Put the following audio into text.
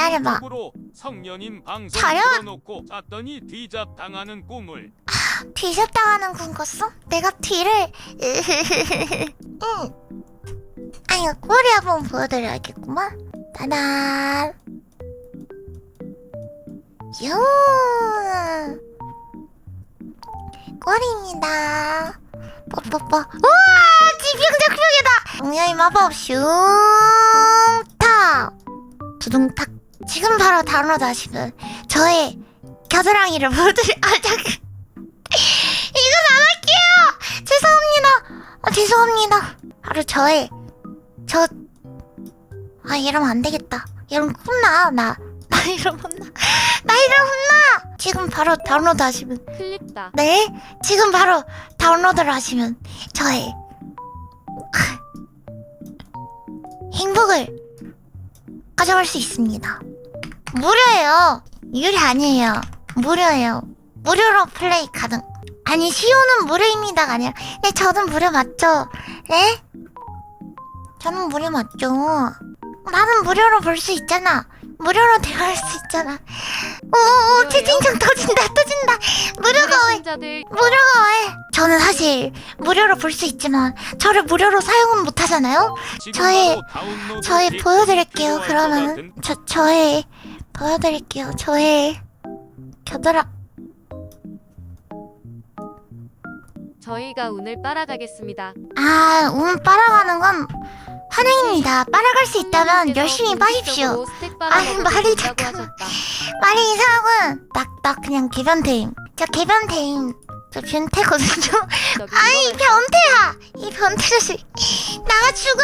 기다려봐. 쪽으로 성년인 방송! 틀어놓고 잤더니 뒤잡 당하는 꿈을. 뒤집당하는 군 꿨어? 내가 뒤를. 응. 아니 꼬리 한번 보여드려야겠구만. 따단. 유 꼬리입니다. 뽀뽀뽀. 우와! 지평작평이다! 동료의 마법 슝타 두둥탁 지금 바로 다운로드 하시면 저의 겨드랑이를 보여드릴 아 잠깐 이건 안 할게요. 죄송합니다. 아, 죄송합니다. 바로 저의 저. 아 이러면 안 되겠다. 이러면 혼나 나. 나 이러면 혼나. 나 이러면 혼나. 지금 바로 다운로드 하시면 클립다. 네. 지금 바로 다운로드를 하시면 저의 행복을 가져갈 수 있습니다. 무료예요. 유리 아니에요. 무료예요. 무료로 플레이 가능. 아니 시오는 무료입니다가 아니라 네 저는 무료 맞죠? 네? 저는 무료 맞죠? 나는 무료로 볼 수 있잖아. 무료로 대화할 수 있잖아. 오오? 채팅창 터진다 터진다. 무료가 왜? 신자들 무료가 왜? 저는 사실 무료로 볼 수 있지만 저를 무료로 사용은 못 하잖아요. 지금 저의- 저의 보여드릴게요. 필요할 것 그러면 같은 저 저의 보여드릴게요. 저의 겨드랑 저희가 운을 빨아가겠습니다. 아, 운 빨아가는 건 환영입니다. 빨아갈 수 있다면 열심히 빠십시오. 아니, 말이 잠깐만. 말이 이상하군. 딱 딱 그냥 개변태임. 저 개변태임. 저 변태거든요. 아이 변태야. 이 변태 자식. 나가 죽어.